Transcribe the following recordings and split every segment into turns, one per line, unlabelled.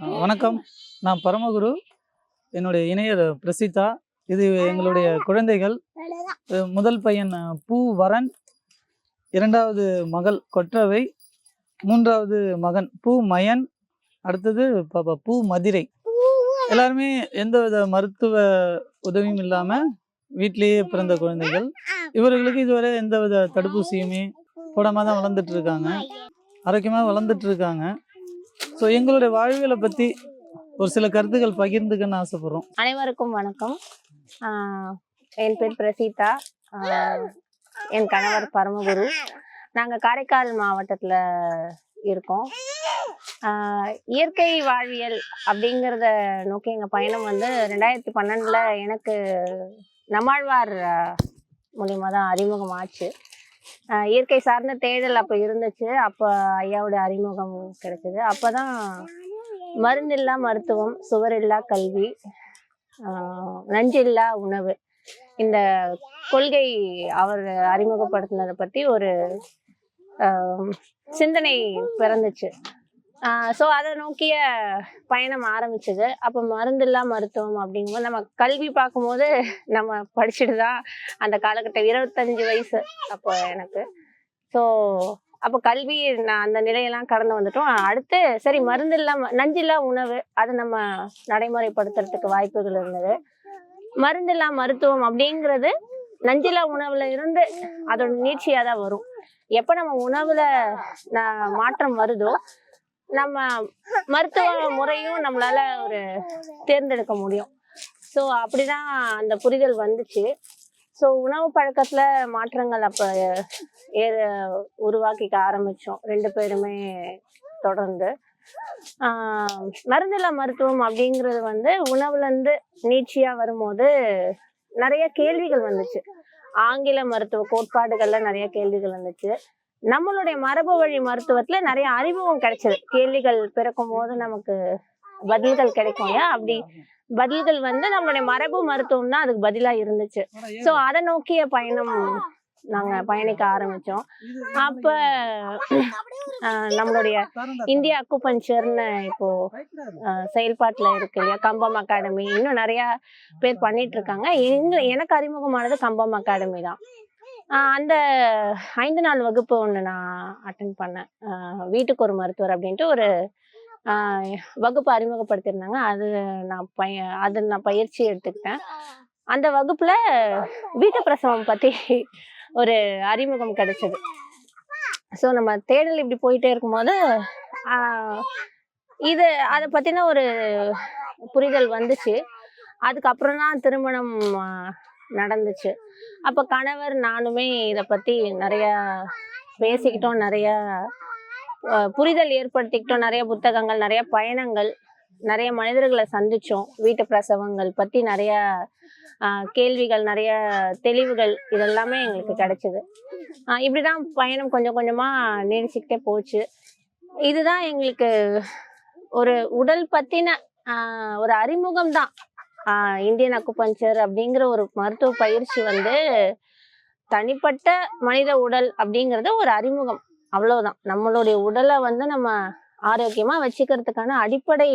வணக்கம். நான் பரமகுரு. என்னுடைய இணையர் பிரசித்தா. இது எங்களுடைய குழந்தைகள். முதல் பையன் பூ வரன் இரண்டாவது மகள் கொற்றவை. மூன்றாவது மகன் பூ மயன் அடுத்தது பாப்பா பூ மதிரை எல்லாருமே எந்தவித மருத்துவ உதவியும் இல்லாமல் வீட்டிலேயே பிறந்த குழந்தைகள். இவர்களுக்கு இதுவரை எந்தவித தடுப்பூசியுமே போடாம தான் வளர்ந்துட்டு இருக்காங்க. ஆரோக்கியமாக வளர்ந்துட்டு இருக்காங்க. ஸோ எங்களுடைய வாழ்வியலை பற்றி ஒரு சில கருத்துக்கள் பகிர்ந்துக்கன்னு ஆசைப்படுறோம்.
அனைவருக்கும் வணக்கம். என் பேர் பிரசீதா. என் கணவர் பரமகுரு. நாங்கள் காரைக்கால் மாவட்டத்தில் இருக்கோம். இயற்கை வாழ்வியல் அப்படிங்கிறத நோக்கி எங்கள் பயணம் வந்து ரெண்டாயிரத்தி பன்னெண்டில் எனக்கு நம்மாழ்வார் மூலியமாக தான் அறிமுகம் ஆச்சு இயற்கை சார்ந்த தேடல் அப்போ இருந்துச்சு. அப்போ ஐயாவோட அறிமுகம் கிடைச்சது. அப்போ தான் மருந்தில்லா மருத்துவம் சுவரில்லா கல்வி ஆஹ் நஞ்சில்லா உணவு. இந்த கொள்கை அவர் அறிமுகப்படுத்தினதை பற்றி ஒரு ஆஹ் சிந்தனை பிறந்துச்சு. ஸோ அதை நோக்கிய பயணம் ஆரம்பிச்சது. அப்போ மருந்தில்லா மருத்துவம் அப்படிங்கும்போது நம்ம கல்வி பார்க்கும்போது நம்ம படிச்சுட்டு தான் அந்த காலகட்டம். இருபத்தஞ்சு வயசு அப்போ எனக்கு. ஸோ அப்போ கல்வி நான் அந்த நிலையெல்லாம் கடந்து வந்துட்டோம். அடுத்து சரி மருந்து இல்லாம நஞ்சில்லா உணவு அதை நம்ம நடைமுறைப்படுத்துறதுக்கு வாய்ப்புகள் இருந்தது. மருந்தில்லா மருத்துவம் அப்படிங்கிறது நஞ்சில்லா உணவுல இருந்து அதோட நீட்சியாக தான் வரும். எப்போ நம்ம உணவுல மாற்றம் வருதோ நம்ம மருத்துவ முறையும் நம்மளால ஒரு தேர்ந்தெடுக்க முடியும். ஸோ அப்படிதான் அந்த புரிதல் வந்துச்சு. ஸோ உணவு பழக்கத்துல மாற்றங்கள் அப்போ ஏ உருவாக்கிக்க ஆரம்பிச்சோம். ரெண்டு பேருமே தொடர்ந்து. மருந்தில மருத்துவம் அப்படிங்கிறது வந்து உணவுல இருந்து நீட்சியா வரும்போது நிறைய கேள்விகள் வந்துச்சு. ஆங்கில மருத்துவ கோட்பாடுகள்ல நிறைய கேள்விகள் வந்துச்சு. நம்மளுடைய மரபு வழி மருத்துவத்துல நிறைய அறிமுகம் கிடைச்சது. கேள்விகள் பிறக்கும் போது நமக்கு பதில்கள் கிடைக்கும் இல்லையா? அப்படி பதில்கள் வந்து நம்மளுடைய மரபு மருத்துவம் தான் அதுக்கு பதிலா இருந்துச்சு. ஸோ அதை நோக்கிய பயணம் நாங்க பயணிக்க ஆரம்பிச்சோம். அப்ப நம்மளுடைய இந்திய அக்குபஞ்சர்னு இப்போ செயல்பாட்டுல இருக்கு இல்லையா? கம்பம் அகாடமி. இன்னும் நிறைய பேர் பண்ணிட்டு இருக்காங்க. எங்க எனக்கு அறிமுகமானது கம்பம் அகாடமி தான். அந்த ஐந்து நாள் வகுப்பு ஒன்று நான் அட்டன் பண்ணேன். வீட்டுக்கு ஒரு மருத்துவர் அப்படின்ட்டு ஒரு வகுப்பு அறிமுகப்படுத்தியிருந்தாங்க. அது நான் பய அது நான் பயிற்சி எடுத்துக்கிட்டேன். அந்த வகுப்பில் வீட்டு பிரசவம் பற்றி ஒரு அறிமுகம் கிடைச்சது. ஸோ நம்ம தேடல் இப்படி போயிட்டே இருக்கும்போது இது அதை பற்றின ஒரு புரிதல் வந்துச்சு. அதுக்கப்புறம் தான் திருமணம் நடந்துச்சு. அப்போ கணவர் நானுமே இதை பற்றி நிறையா பேசிக்கிட்டோம் நிறையா புரிதல் ஏற்படுத்திக்கிட்டோம் நிறைய புத்தகங்கள் நிறைய பயணங்கள் நிறைய மனிதர்களை சந்தித்தோம் வீட்டு பிரசவங்கள் பற்றி நிறைய கேள்விகள் நிறைய தெளிவுகள் இதெல்லாமே எங்களுக்கு கிடைச்சிது. இப்படி தான் பயணம் கொஞ்சம் கொஞ்சமாக நீடிச்சுக்கிட்டே போச்சு. இதுதான் எங்களுக்கு ஒரு உடல் பற்றின ஒரு அறிமுகம் தான் இந்தியன் அக்குபஞ்சர் அப்படிங்கிற ஒரு மருத்துவ பயிற்சி வந்து தனிப்பட்ட மனித உடல் அப்படிங்கிறது ஒரு அறிமுகம். அவ்வளவுதான். நம்மளுடைய உடலை வந்து நம்ம ஆரோக்கியமா வச்சுக்கிறதுக்கான அடிப்படை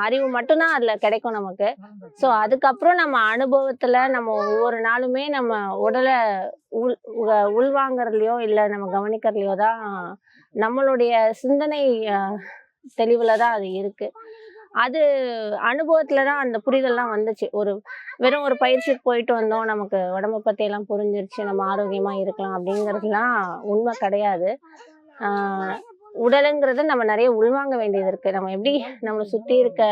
அறிவு மட்டும்தான் அதுல கிடைக்கும் நமக்கு. ஸோ அதுக்கப்புறம் நம்ம அனுபவத்துல நம்ம ஒவ்வொரு நாளுமே நம்ம உடலை உள் உ- உள்வாங்கறதுலையோ இல்லை நம்ம கவனிக்கிறதுலையோ தான் நம்மளுடைய சிந்தனை தெளிவுல தான் அது இருக்கு. அது அனுபவத்தில் தான் அந்த புரிதல்லாம் வந்துச்சு. ஒரு வெறும் ஒரு பயிற்சிக்கு போயிட்டு வந்தோம். நமக்கு உடம்பை பற்றியெல்லாம் புரிஞ்சிருச்சு. நம்ம ஆரோக்கியமாக இருக்கலாம் அப்படிங்கிறதுலாம் உண்மை கிடையாது. உடலுங்கிறது நம்ம நிறைய உள்வாங்க வேண்டியது இருக்குது நம்ம எப்படி நம்மளை சுற்றி இருக்க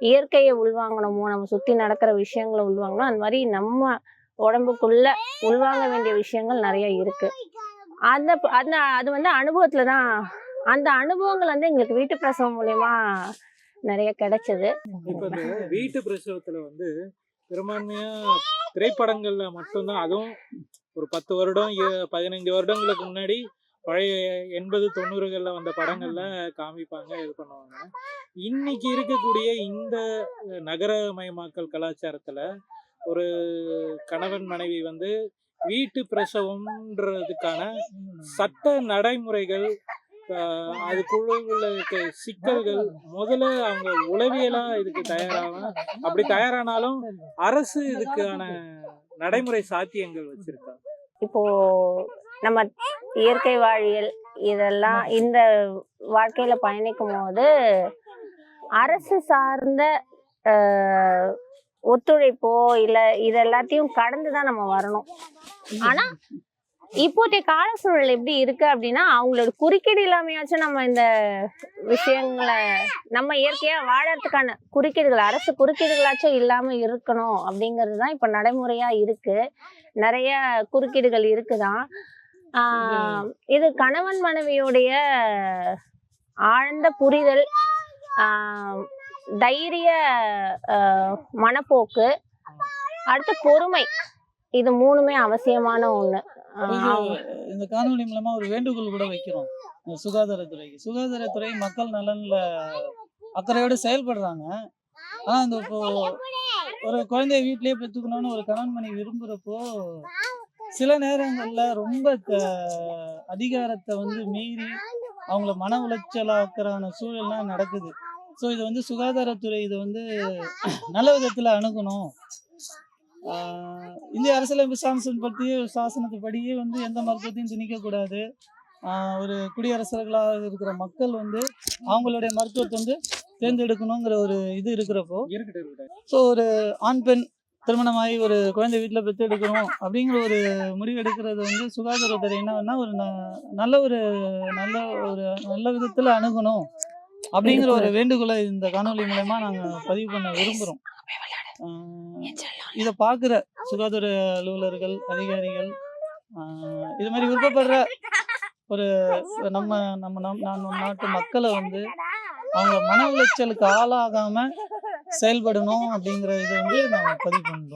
இயற்கையை உள்வாங்கணுமோ நம்ம சுற்றி நடக்கிற விஷயங்களை உள்வாங்கணும் அந்த மாதிரி நம்ம உடம்புக்குள்ள உள்வாங்க வேண்டிய விஷயங்கள் நிறைய இருக்குது அந்த அந்த அது வந்து அனுபவத்தில் தான் அந்த அனுபவங்கள் வந்து எங்களுக்கு வீட்டு பிரசவம் மூலயமா நிறைய கிடைச்சது.
இப்போ இந்த வீட்டு பிரசவத்துல வந்து பெரும்பான்மையா திரைப்படங்கள்ல மட்டும்தான் அதுவும் ஒரு பத்து வருடம் பதினைஞ்சு வருடங்களுக்கு முன்னாடி பழைய எண்பது தொண்ணூறுகள்ல வந்த படங்கள்ல காமிப்பாங்க இது பண்ணுவாங்க. இன்னைக்கு இருக்கக்கூடிய இந்த நகரமயமாக்கல் கலாச்சாரத்துல ஒரு கணவன் மனைவி வந்து வீட்டு பிரசவம்ன்றதுக்கான சட்ட நடைமுறைகள் அதுக்குள்ள இருக்க சிக்கல்கள் முதல்ல அவங்க உளவியலா இதுக்கு தயாராகணும் அப்படி தயாரானாலும் அரசு இதுக்கான நடைமுறை சாத்தியங்கள் வச்சிருக்காங்க
இப்போ நம்ம இயற்கை வாழியல் இதெல்லாம் இந்த வாழ்க்கையில பயணிக்கும் போது அரசு சார்ந்த ஆஹ், ஒத்துழைப்போ இல்ல இது எல்லாத்தையும் கடந்து தான் நம்ம வரணும். ஆனா இப்போதைய கால சூழல் எப்படி இருக்கு அப்படின்னா அவங்களோட குறுக்கீடு இல்லாமையாச்சும் நம்ம இந்த விஷயங்களை நம்ம இயற்கையா வாழறதுக்கான குறுக்கீடுகள் அரசு குறுக்கீடுகளாச்சும் இல்லாம இருக்கணும் அப்படிங்கிறது தான் இப்ப நடைமுறையா இருக்கு. நிறைய குறுக்கீடுகள் இருக்குதான். இது கணவன் மனைவியுடைய ஆழ்ந்த புரிதல் தைரிய மனப்போக்கு அடுத்து பொறுமை. இது மூணுமே அவசியமான அவங்க-
இந்த காணொளி மூலமா ஒரு வேண்டுகோள் கூட வைக்கிறோம். இந்த சுகாதாரத்துறைக்கு சுகாதாரத்துறை மக்கள் நலன்ல அக்கறையோட செயல்படுறாங்க. ஆனா இந்த இப்போ ஒரு குழந்தைய வீட்லயே பெற்றுக்கணும்னு ஒரு கணவன் மனைவி விரும்புறப்போ சில நேரங்கள்ல ரொம்ப அதிகாரத்தை வந்து மீறி அவங்கள மன உளைச்சலாக்குறான சூழல்லாம் நடக்குது. ஸோ இது வந்து சுகாதாரத்துறை இது வந்து நல்ல விதத்துல அணுகணும். இந்திய அரசியலமைப்பு சாசனம் பற்றிய சாசனத்துப்படியே வந்து எந்த மருத்துவத்தையும் திணிக்கக்கூடாது ஒரு குடியரசர்களாக இருக்கிற மக்கள் வந்து அவங்களுடைய மருத்துவத்தை வந்து தேர்ந்தெடுக்கணுங்கிற ஒரு இது இருக்கிறப்போ ஸோ ஒரு ஆண் பெண் திருமணமாகி ஒரு குழந்தை வீட்டில் பெற்று எடுக்கணும் அப்படிங்கிற ஒரு முடிவு எடுக்கிறது வந்து சுகாதாரத்துறை என்னன்னா ஒரு ந- நல்ல ஒரு நல்ல ஒரு நல்ல விதத்தில் அணுகணும் அப்படிங்கிற ஒரு வேண்டுகோளை இந்த காணொளி மூலயமா நாங்கள் பதிவு பண்ண விரும்புகிறோம் இதை பார்க்குற சுகாதார அலுவலர்கள் அதிகாரிகள் இது மாதிரி விருப்பப்படுற ஒரு நம்ம நம்ம நம் நான் நாட்டு மக்களை வந்து அவங்க மன உளைச்சலுக்கு ஆளாகாம செயல்படணும் அப்படிங்கிற இதை வந்து நாங்கள் பதிவு பண்ணுறோம்